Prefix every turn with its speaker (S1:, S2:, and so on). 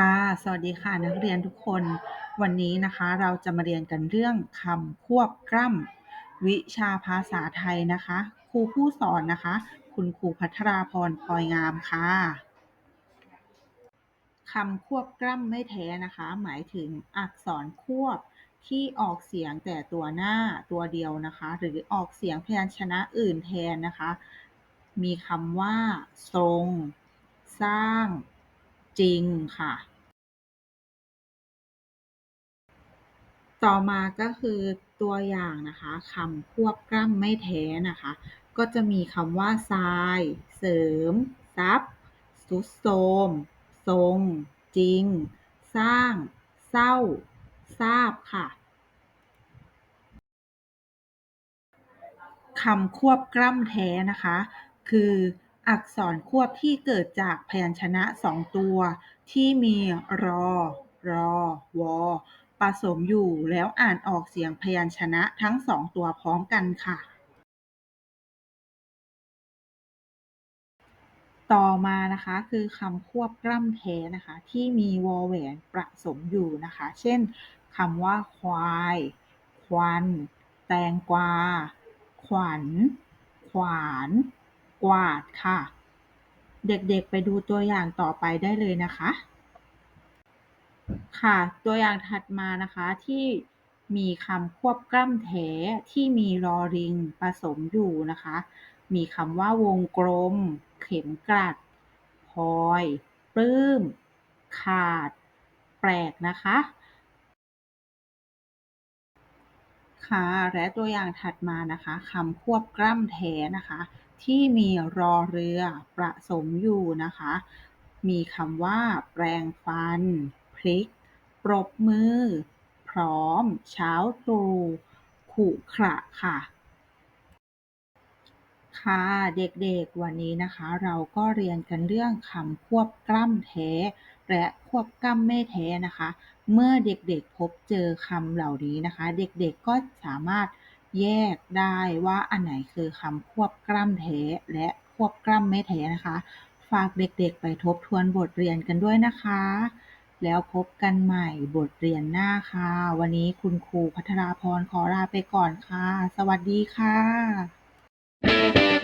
S1: ค่ะ สวัสดีค่ะนักเรียนทุกคน วันนี้นะคะเราจะมาเรียนกันเรื่องคำควบกล้ำวิชาภาษาไทยนะคะ ครูผู้สอนนะคะ คุณครูพัทราพรพลอยงามค่ะคำควบกล้ำไม่แท้นะคะ หมายถึงอักษรควบที่ออกเสียงแต่ตัวหน้าตัวเดียวนะคะ หรือออกเสียงพยัญชนะอื่นแทนนะคะ มีคำว่า ทรง สร้าง จริงค่ะ ต่อมาก็คือตัวอย่างนะคะคำควบกล้ำไม่แท้นะคะ ก็จะมีคำว่าทราย เสริมซับสุดโทมทรง จริง สร้าง เศร้า ทราบค่ะคำควบกล้ำแท้นะคะ คือ อักษรควบที่เกิดจากพยัญชนะสองตัวที่มี รอ รอ วอ ผสมอยู่แล้วอ่านออกเสียงพยัญชนะทั้งสองตัวพร้อมกันค่ะ ต่อมานะคะคือคำควบกล้ำแท้นะคะ ที่มีวอแหวนผสมอยู่นะคะ เช่นคำว่าควาย ควัน แตงกวา ขวัญ ขวาน กวาดค่ะ เด็กๆ ไปดูตัวอย่างต่อไปได้เลยนะคะ ค่ะ ตัวอย่างถัดมานะคะที่มีคำควบกล้ำแท้ที่มีรอริงผสมอยู่นะคะ มีคำว่าวงกลม เข็มกลัดพลอย ปลื้ม ขาด แปลกนะคะ ค่ะ และตัวอย่างถัดมานะคะคำควบกล้ำแท้นะคะ ที่มีรอเรือผสมอยู่นะคะ มีคำว่า แปรงฟัน พลิก ปรบมือ พร้อม เช้าตรู่ขุขระค่ะ ค่ะเด็กๆวันนี้นะคะ เราก็เรียนกันเรื่องคำควบกล้ำแท้ และควบกล้ำไม่แท้นะคะ เมื่อเด็กๆพบเจอคำเหล่านี้นะคะ เด็กๆก็สามารถ แยกได้ว่าอันไหนคือคำควบกล้ำแท้ และควบกล้ำไม่แท้นะคะ ฝากเด็กๆ ไปทบทวนบทเรียนกันด้วยนะคะ แล้วพบกันใหม่บทเรียนหน้าค่ะ วันนี้คุณครูพัทราพรขอลาไปก่อนค่ะ สวัสดีค่ะ